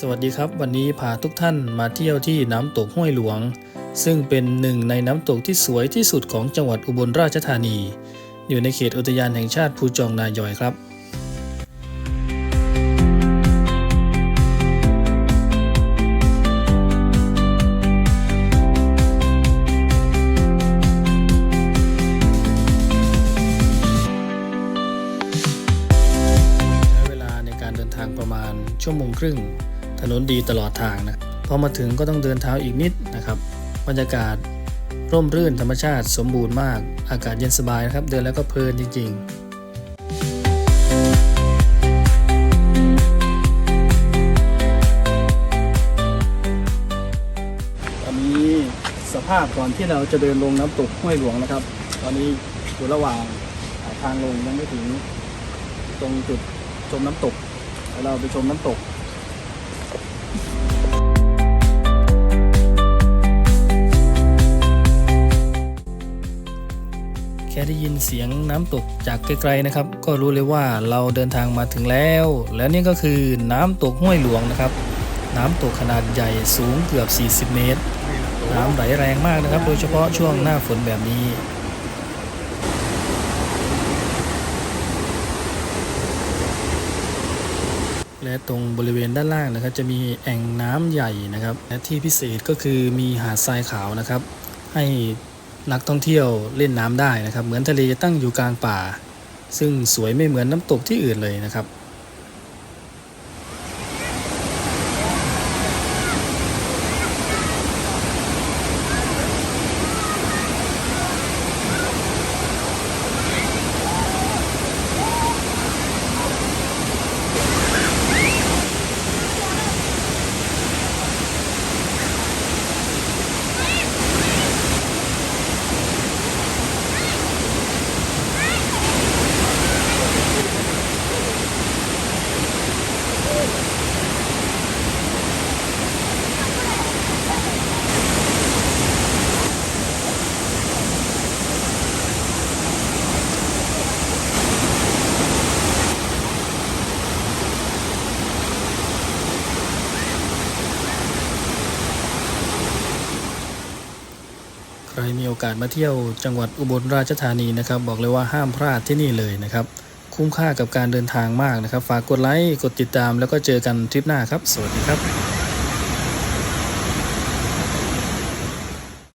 สวัสดีครับ วันนี้พาทุกท่านมาเที่ยวที่น้ำตกห้วยหลวง ซึ่งเป็นหนึ่งในน้ำตกที่สวยที่สุดของจังหวัดอุบลราชธานี อยู่ในเขตอุทยานแห่งชาติภูจองนายอยครับใช้เวลาในการเดินทางประมาณชั่วโมงครึ่ง ถนนดีตลอดทางนะพอมาถึงก็ต้องเดินเท้าอีกนิดนะครับบรรยากาศร่มรื่นธรรมชาติสมบูรณ์มาก อากาศเย็นสบายนะครับ เดินแล้วก็เพลินจริงๆตอนนี้สภาพก่อนที่เราจะเดินลงน้ำตกห้วยหลวงนะครับ ตอนนี้อยู่ระหว่างทางลงยังไม่ถึงตรงจุดชมน้ำตกแล้วเราไปชมน้ำตก ค่ได้ยินเสียงน้ำตกจากไกลๆนะครับ ก็รู้เลยว่าเราเดินทางมาถึงแล้ว และนี่ก็คือน้ำตกห้วยหลวงนะครับ น้ำตกขนาดใหญ่สูงเกือบ 40 เมตร น้ำไหลแรงมากนะครับ โดยเฉพาะช่วงหน้าฝนแบบนี้และตรงบริเวณด้านล่างนะครับจะมีแอ่งน้ำใหญ่นะครับ และที่พิเศษก็คือมีหาดทรายขาวนะครับ ให้ นักท่องเที่ยวเล่นน้ำได้นะครับ เหมือนทะเลตั้งอยู่กลางป่า ซึ่งสวยไม่เหมือนน้ำตกที่อื่นเลยนะครับ ครมีโอกาสมาเที่ยวจังหวัดอุบลราชธานีนะครับ บอกเลยว่าห้ามพลาดที่นี่เลยนะครับ คุ้มค่ากับการเดินทางมากนะครับ ฝากกดไลค์กดติดตามแล้วก็เจอกันทริปหน้าครับ สวัสดีครับ